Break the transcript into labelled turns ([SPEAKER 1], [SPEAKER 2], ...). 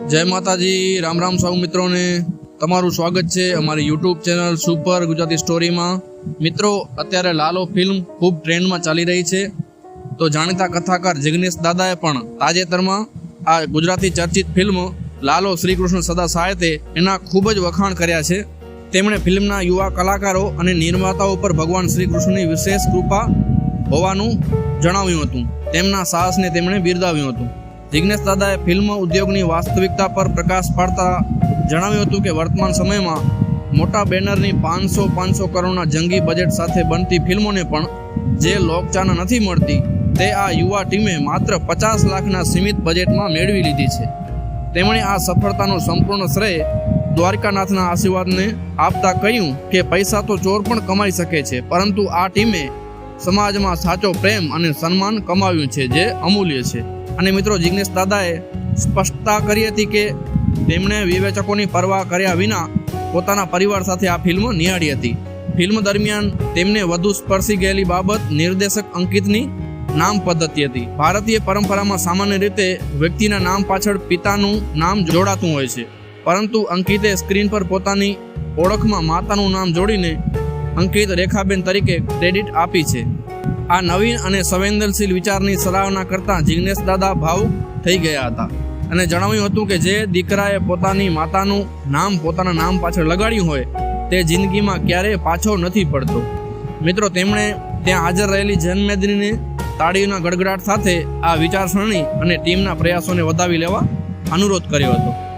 [SPEAKER 1] જય માતાજી, રામ રામ સૌ મિત્રોને. તમારું સ્વાગત છે અમારી યુટ્યુબ ચેનલ સુપર ગુજરાતી સ્ટોરીમાં. મિત્રો, અત્યારે લાલો ફિલ્મ ખૂબ ટ્રેન્ડમાં ચાલી રહી છે. તો જાણીતા કથાકાર જિગ્નેશ દાદાએ પણ તાજેતરમાં આ ગુજરાતી ચર્ચિત ફિલ્મ લાલો શ્રી કૃષ્ણ સદા સાયતે એના ખૂબ જ વખાણ કર્યા છે. તેમણે ફિલ્મના યુવા કલાકારો અને નિર્માતાઓ પર ભગવાન શ્રી કૃષ્ણની વિશેષ કૃપા હોવાનું જણાવ્યું હતું. તેમના સાહસને તેમણે બિરદાવ્યું હતું. જિગ્નેશ દાદાએ ફિલ્મ ઉદ્યોગની વાસ્તવિકતા પર પ્રકાશ પાડતા જણાવ્યું હતું કે વર્તમાન સમયમાં મોટા બેનરની પાંચસો પાંચસો કરોડના જંગી બજેટ સાથે બનતી ફિલ્મોને પણ જે લોકચાના નથી મળતી, તે આ યુવા ટીમે માત્ર પચાસ લાખના સીમિત બજેટમાં મેળવી લીધી છે. તેમણે આ સફળતાનો સંપૂર્ણ શ્રેય દ્વારકાનાથના આશીર્વાદને આપતા કહ્યું કે પૈસા તો ચોર પણ કમાઈ શકે છે, પરંતુ આ ટીમે સમાજમાં સાચો પ્રેમ અને સન્માન કમાવ્યું છે, જે અમૂલ્ય છે. અને મિત્રો જિગ્નેશ દાદાએ સ્પષ્ટતા કરી હતી કે તેમણે વિવેચકોની પરવા કર્યા વિના પોતાના પરિવાર સાથે આ ફિલ્મ નિહાળી હતી. ફિલ્મ દરમિયાન તેમને વધુ સ્પર્શી ગયેલી બાબત નિર્દેશક અંકિતની નામ પદ્ધતિ હતી. ભારતીય પરંપરામાં સામાન્ય રીતે વ્યક્તિના નામ પાછળ પિતાનું નામ જોડાતું હોય છે. પરંતુ અંકિતે સ્ક્રીન પર પોતાની ઓળખમાં માતાનું નામ જોડીને અંકિત રેખાબેન તરીકે ક્રેડિટ આપી છે. આ નવીન અને સંવેદનશીલ વિચારની સરાહના કરતા જિગ્નેશ દાદા ભાવુક થઈ ગયા હતા. અને જણાવ્યું હતું કે જે દીકરાએ પોતાની માતાનું નામ પોતાના નામ પાછળ લગાડ્યું હોય, તે જિંદગીમાં ક્યારેય પાછો નથી પડતો. મિત્રો, તેમણે ત્યાં હાજર રહેલી જન્મેદનીને તાળીઓના ગડગડાટ સાથે આ વિચારસરણી અને ટીમના પ્રયાસોને વધાવી લેવા અનુરોધ કર્યો હતો.